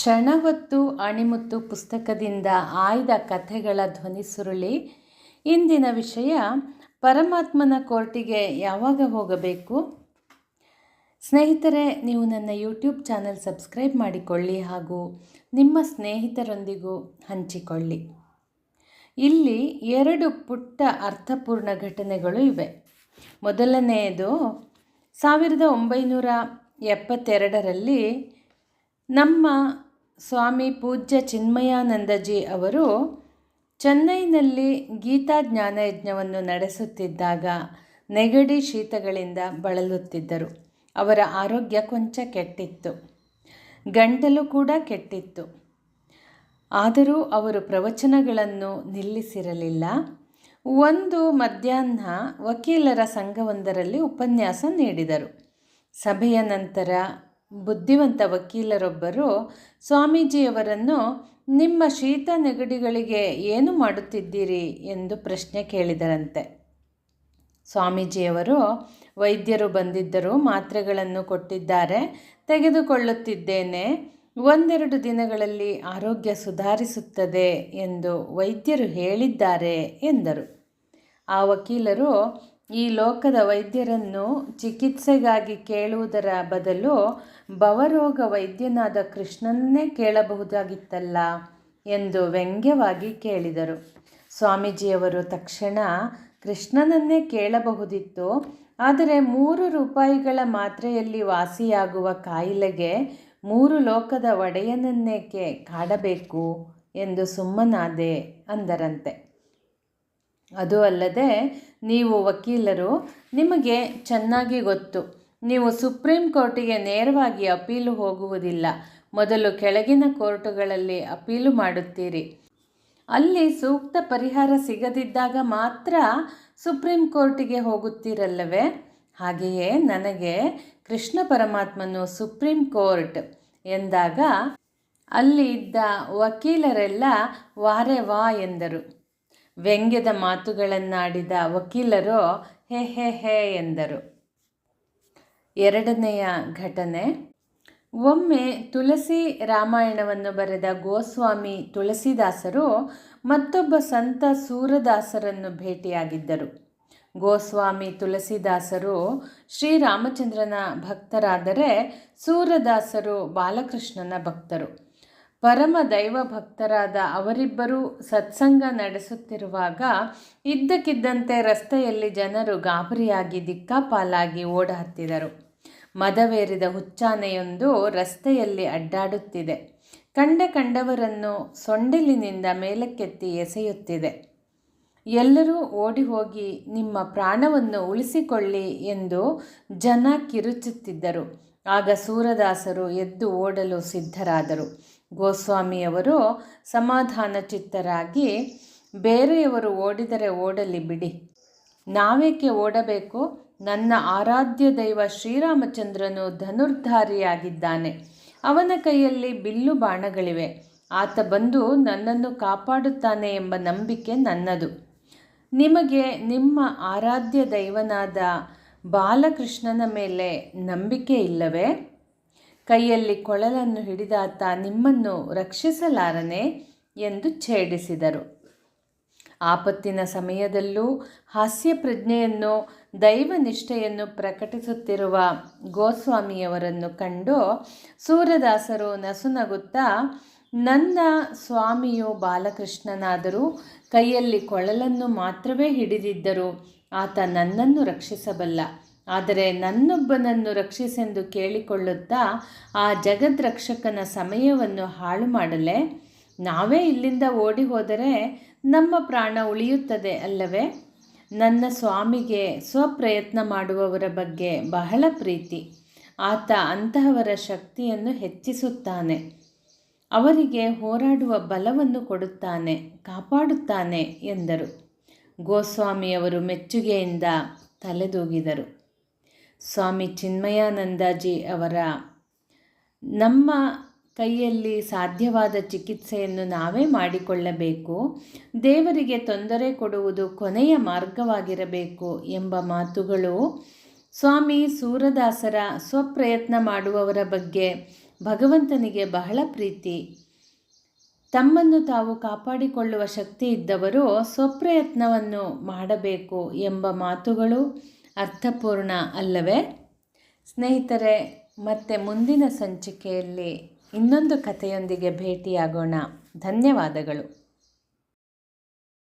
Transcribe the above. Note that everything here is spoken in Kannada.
ಕ್ಷಣವತ್ತು ಅಣಿಮುತ್ತು ಪುಸ್ತಕದಿಂದ ಆಯ್ದ ಕಥೆಗಳ ಧ್ವನಿ ಸುರುಳಿ, ಇಂದಿನ ವಿಷಯ ಪರಮಾತ್ಮನ ಕೋರ್ಟಿಗೆ ಯಾವಾಗ ಹೋಗಬೇಕು? ಸ್ನೇಹಿತರೆ, ನೀವು ನನ್ನ ಯೂಟ್ಯೂಬ್ ಚಾನಲ್ ಸಬ್ಸ್ಕ್ರೈಬ್ ಮಾಡಿಕೊಳ್ಳಿ ಹಾಗೂ ನಿಮ್ಮ ಸ್ನೇಹಿತರೊಂದಿಗೂ ಹಂಚಿಕೊಳ್ಳಿ. ಇಲ್ಲಿ ಎರಡು ಪುಟ್ಟ ಅರ್ಥಪೂರ್ಣ ಘಟನೆಗಳು ಇವೆ. ಮೊದಲನೆಯದು, ಸಾವಿರದ ಒಂಬೈನೂರ ಎಪ್ಪತ್ತೆರಡರಲ್ಲಿ ನಮ್ಮ ಸ್ವಾಮಿ ಪೂಜ್ಯ ಚಿನ್ಮಯಾನಂದಜಿ ಅವರು ಚೆನ್ನೈನಲ್ಲಿ ಗೀತಾ ಜ್ಞಾನಯಜ್ಞವನ್ನು ನಡೆಸುತ್ತಿದ್ದಾಗ ನೆಗಡಿ ಶೀತಗಳಿಂದ ಬಳಲುತ್ತಿದ್ದರು. ಅವರ ಆರೋಗ್ಯ ಕೊಂಚ ಕೆಟ್ಟಿತ್ತು. ಗಂಟಲು ಕೂಡ ಕೆಟ್ಟಿತ್ತು. ಆದರೂ ಅವರು ಪ್ರವಚನಗಳನ್ನು ನಿಲ್ಲಿಸಿರಲಿಲ್ಲ. ಒಂದು ಮಧ್ಯಾಹ್ನ ವಕೀಲರ ಸಂಘವೊಂದರಲ್ಲಿ ಉಪನ್ಯಾಸ ನೀಡಿದರು. ಸಭೆಯ ನಂತರ ಬುದ್ಧಿವಂತ ವಕೀಲರೊಬ್ಬರು ಸ್ವಾಮೀಜಿಯವರನ್ನು, ನಿಮ್ಮ ಶೀತ ನೆಗಡಿಗಳಿಗೆ ಏನು ಮಾಡುತ್ತಿದ್ದೀರಿ? ಎಂದು ಪ್ರಶ್ನೆ ಕೇಳಿದರಂತೆ. ಸ್ವಾಮೀಜಿಯವರು, ವೈದ್ಯರು ಬಂದಿದ್ದರು ಮಾತ್ರೆಗಳನ್ನು ಕೊಟ್ಟಿದ್ದಾರೆ, ತೆಗೆದುಕೊಳ್ಳುತ್ತಿದ್ದೇನೆ. ಒಂದೆರಡು ದಿನಗಳಲ್ಲಿ ಆರೋಗ್ಯ ಸುಧಾರಿಸುತ್ತದೆ ಎಂದು ವೈದ್ಯರು ಹೇಳಿದ್ದಾರೆ ಎಂದರು. ಆ ವಕೀಲರು ಈ ಲೋಕದ ವೈದ್ಯರನ್ನು ಚಿಕಿತ್ಸೆಗಾಗಿ ಕೇಳುವುದರ ಬದಲು ಭವರೋಗ ವೈದ್ಯನಾದ ಕೃಷ್ಣನ್ನೇ ಕೇಳಬಹುದಾಗಿತ್ತಲ್ಲ ಎಂದು ವ್ಯಂಗ್ಯವಾಗಿ ಕೇಳಿದರು. ಸ್ವಾಮೀಜಿಯವರು ತಕ್ಷಣ ಕೃಷ್ಣನನ್ನೇ ಕೇಳಬಹುದಿತ್ತು, ಆದರೆ ಮೂರು ರೂಪಾಯಿಗಳ ಮಾತ್ರೆಯಲ್ಲಿ ವಾಸಿಯಾಗುವ ಕಾಯಿಲೆಗೆ ಮೂರು ಲೋಕದ ಒಡೆಯನನ್ನೇಕೆ ಕಾಡಬೇಕು ಎಂದು ಸುಮ್ಮನಾದೆ ಅಂದರಂತೆ. ಅದು ಅಲ್ಲದೆ ನೀವು ವಕೀಲರು, ನಿಮಗೆ ಚೆನ್ನಾಗಿ ಗೊತ್ತು. ನೀವು ಸುಪ್ರೀಂ ಕೋರ್ಟಿಗೆ ನೇರವಾಗಿ ಅಪೀಲು ಹೋಗುವುದಿಲ್ಲ. ಮೊದಲು ಕೆಳಗಿನ ಕೋರ್ಟುಗಳಲ್ಲಿ ಅಪೀಲು ಮಾಡುತ್ತೀರಿ. ಅಲ್ಲಿ ಸೂಕ್ತ ಪರಿಹಾರ ಸಿಗದಿದ್ದಾಗ ಮಾತ್ರ ಸುಪ್ರೀಂ ಕೋರ್ಟಿಗೆ ಹೋಗುತ್ತೀರಲ್ಲವೇ? ಹಾಗೆಯೇ ನನಗೆ ಕೃಷ್ಣ ಪರಮಾತ್ಮನು ಸುಪ್ರೀಂ ಕೋರ್ಟ್ ಎಂದಾಗ ಅಲ್ಲಿ ಇದ್ದ ವಕೀಲರೆಲ್ಲ ವಾರೆ ವಾ ಎಂದರು. ವ್ಯಂಗ್ಯದ ಮಾತುಗಳನ್ನಾಡಿದ ವಕೀಲರು, ಹೇ ಹೇ ಹೇ ಎಂದರು. ಎರಡನೆಯ ಘಟನೆ, ಒಮ್ಮೆ ತುಳಸಿ ರಾಮಾಯಣವನ್ನು ಬರೆದ ಗೋಸ್ವಾಮಿ ತುಳಸಿದಾಸರು ಮತ್ತೊಬ್ಬ ಸಂತ ಸೂರದಾಸರನ್ನು ಭೇಟಿಯಾಗಿದ್ದರು. ಗೋಸ್ವಾಮಿ ತುಳಸಿದಾಸರು ಶ್ರೀರಾಮಚಂದ್ರನ ಭಕ್ತರಾದರೆ ಸೂರದಾಸರು ಬಾಲಕೃಷ್ಣನ ಭಕ್ತರು. ಪರಮ ದೈವ ಭಕ್ತರಾದ ಅವರಿಬ್ಬರೂ ಸತ್ಸಂಗ ನಡೆಸುತ್ತಿರುವಾಗ ಇದ್ದಕ್ಕಿದ್ದಂತೆ ರಸ್ತೆಯಲ್ಲಿ ಜನರು ಗಾಬರಿಯಾಗಿ ದಿಕ್ಕಾಪಾಲಾಗಿ ಓಡ ಹತ್ತಿದರು ಮದವೇರಿದ ಹುಚ್ಚಾನೆಯೊಂದು ರಸ್ತೆಯಲ್ಲಿ ಅಡ್ಡಾಡುತ್ತಿದೆ. ಕಂಡ ಕಂಡವರನ್ನು ಸೊಂಡಿಲಿನಿಂದ ಮೇಲಕ್ಕೆತ್ತಿ ಎಸೆಯುತ್ತಿದೆ. ಎಲ್ಲರೂ ಓಡಿ ಹೋಗಿ ನಿಮ್ಮ ಪ್ರಾಣವನ್ನು ಉಳಿಸಿಕೊಳ್ಳಿ ಎಂದು ಜನ ಕಿರುಚುತ್ತಿದ್ದರು. ಆಗ ಸೂರದಾಸರು ಎದ್ದು ಓಡಲು ಸಿದ್ಧರಾದರು. ಗೋಸ್ವಾಮಿಯವರು ಸಮಾಧಾನ ಚಿತ್ತರಾಗಿ ಬೇರೆಯವರು ಓಡಿದರೆ ಓಡಲಿ ಬಿಡಿ. ನಾವೇಕೆ ಓಡಬೇಕು? ನನ್ನ ಆರಾಧ್ಯ ದೈವ ಶ್ರೀರಾಮಚಂದ್ರನು ಧನುರ್ಧಾರಿಯಾಗಿದ್ದಾನೆ. ಅವನ ಕೈಯಲ್ಲಿ ಬಿಲ್ಲು ಬಾಣಗಳಿವೆ. ಆತ ಬಂದು ನನ್ನನ್ನು ಕಾಪಾಡುತ್ತಾನೆ ಎಂಬ ನಂಬಿಕೆ ನನ್ನದು. ನಿಮಗೆ ನಿಮ್ಮ ಆರಾಧ್ಯ ದೈವನಾದ ಬಾಲಕೃಷ್ಣನ ಮೇಲೆ ನಂಬಿಕೆ ಇಲ್ಲವೇ? ಕೈಯಲ್ಲಿ ಕೊಳಲನ್ನು ಹಿಡಿದಾತ ನಿಮ್ಮನ್ನು ರಕ್ಷಿಸಲಾರನೆ ಎಂದು ಛೇಡಿಸಿದರು. ಆಪತ್ತಿನ ಸಮಯದಲ್ಲೂ ಹಾಸ್ಯ ಪ್ರಜ್ಞೆಯನ್ನು ದೈವನಿಷ್ಠೆಯನ್ನು ಪ್ರಕಟಿಸುತ್ತಿರುವ ಗೋಸ್ವಾಮಿಯವರನ್ನು ಕಂಡು ಸೂರದಾಸರು ನಸುನಗುತ್ತಾ, ನನ್ನ ಸ್ವಾಮಿಯು ಬಾಲಕೃಷ್ಣನಾದರೂ ಕೈಯಲ್ಲಿ ಕೊಳಲನ್ನು ಮಾತ್ರವೇ ಹಿಡಿದಿದ್ದರು ಆತ ನನ್ನನ್ನು ರಕ್ಷಿಸಬಲ್ಲ. ಆದರೆ ನನ್ನೊಬ್ಬನನ್ನು ರಕ್ಷಿಸೆಂದು ಕೇಳಿಕೊಳ್ಳುತ್ತಾ ಆ ಜಗದ್ರಕ್ಷಕನ ಸಮಯವನ್ನು ಹಾಳು ಮಾಡಲೇ. ನಾವೇ ಇಲ್ಲಿಂದ ಓಡಿ ಹೋದರೆ ನಮ್ಮ ಪ್ರಾಣ ಉಳಿಯುತ್ತದೆ ಅಲ್ಲವೇ? ನನ್ನ ಸ್ವಾಮಿಗೆ ಸ್ವಪ್ರಯತ್ನ ಮಾಡುವವರ ಬಗ್ಗೆ ಬಹಳ ಪ್ರೀತಿ. ಆತ ಅಂತಹವರ ಶಕ್ತಿಯನ್ನು ಹೆಚ್ಚಿಸುತ್ತಾನೆ. ಅವರಿಗೆ ಹೋರಾಡುವ ಬಲವನ್ನು ಕೊಡುತ್ತಾನೆ, ಕಾಪಾಡುತ್ತಾನೆ ಎಂದರು. ಗೋಸ್ವಾಮಿಯವರು ಮೆಚ್ಚುಗೆಯಿಂದ ತಲೆದೂಗಿದರು. ಸ್ವಾಮಿ ಚಿನ್ಮಯಾನಂದಜಿ ಅವರ, ನಮ್ಮ ಕೈಯಲ್ಲಿ ಸಾಧ್ಯವಾದ ಚಿಕಿತ್ಸೆಯನ್ನು ನಾವೇ ಮಾಡಿಕೊಳ್ಳಬೇಕು, ದೇವರಿಗೆ ತೊಂದರೆ ಕೊಡುವುದು ಕೊನೆಯ ಮಾರ್ಗವಾಗಿರಬೇಕು ಎಂಬ ಮಾತುಗಳು ಸ್ವಾಮಿ ಸೂರದಾಸರ ಸ್ವಪ್ರಯತ್ನ ಮಾಡುವವರ ಬಗ್ಗೆ ಭಗವಂತನಿಗೆ ಬಹಳ ಪ್ರೀತಿ. ತಮ್ಮನ್ನು ತಾವು ಕಾಪಾಡಿಕೊಳ್ಳುವ ಶಕ್ತಿ ಇದ್ದವರು ಸ್ವಪ್ರಯತ್ನವನ್ನು ಮಾಡಬೇಕು ಎಂಬ ಮಾತುಗಳು ಅರ್ಥಪೂರ್ಣ ಅಲ್ಲವೇ? ಸ್ನೇಹಿತರೆ ಮತ್ತೆ ಮುಂದಿನ ಸಂಚಿಕೆಯಲ್ಲಿ ಇನ್ನೊಂದು ಕಥೆಯೊಂದಿಗೆ ಭೇಟಿಯಾಗೋಣ. ಧನ್ಯವಾದಗಳು.